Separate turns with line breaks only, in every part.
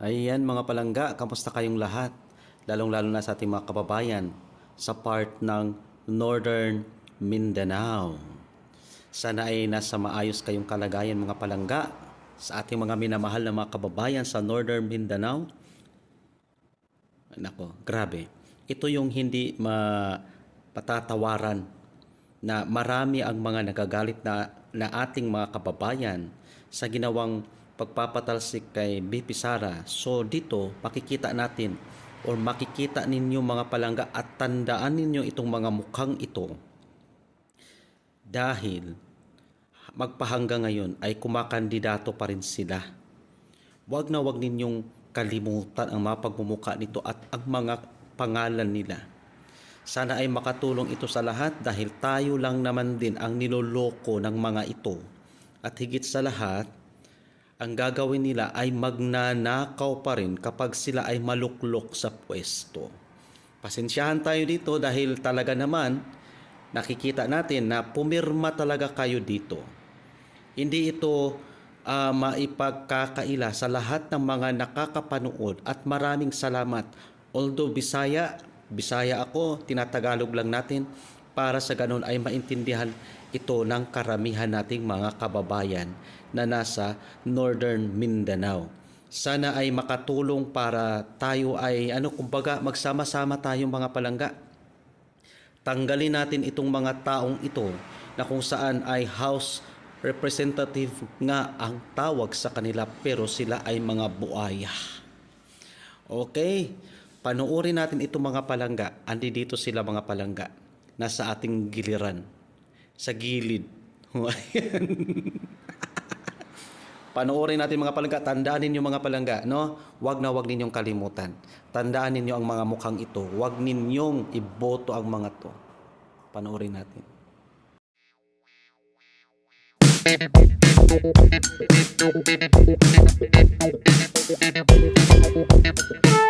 Ayan mga palangga, kamusta kayong lahat? Lalong-lalo na sa ating mga kababayan sa part ng Northern Mindanao. Sana ay nasa maayos kayong kalagayan mga palangga sa ating mga minamahal na mga kababayan sa Northern Mindanao. Nako, grabe. Ito yung hindi mapatatawaran na marami ang mga nagagalit na, na ating mga kababayan sa ginawang pagpapatalsik kay BP Sara. So dito, makikita natin or makikita ninyo mga palangga at tandaan ninyo itong mga mukhang ito dahil magpahangga ngayon ay kumakandidato pa rin sila. Huwag na huwag ninyong kalimutan ang mga pagmumuka nito at ang mga pangalan nila. Sana ay makatulong ito sa lahat dahil tayo lang naman din ang niloloko ng mga ito. At higit sa lahat, ang gagawin nila ay magnanakaw pa rin kapag sila ay maluklok sa pwesto. Pasensyahan tayo dito dahil talaga naman nakikita natin na pumirma talaga kayo dito. Hindi ito ah, maipagkakaila sa lahat ng mga nakakapanood at maraming salamat. Although Bisaya, Bisaya ako, tinatagalog lang natin para sa ganun ay maintindihan ito ng karamihan nating mga kababayan na nasa Northern Mindanao. Sana ay makatulong para tayo ay ano kumbaga magsama-sama tayong mga palangga tanggalin natin itong mga taong ito na kung saan ay House Representative nga ang tawag sa kanila pero sila ay mga buaya. Okay, panuorin natin itong mga palangga. Andi dito sila mga palangga nasa ating giliran. Sa gilid. Panoorin natin mga palangga, tandaan ninyo mga palangga, no? Huwag na huwag ninyong kalimutan. Tandaan ninyo ang mga mukhang ito. Huwag ninyong iboto ang mga to. Panoorin natin. Thank you.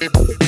Thank you.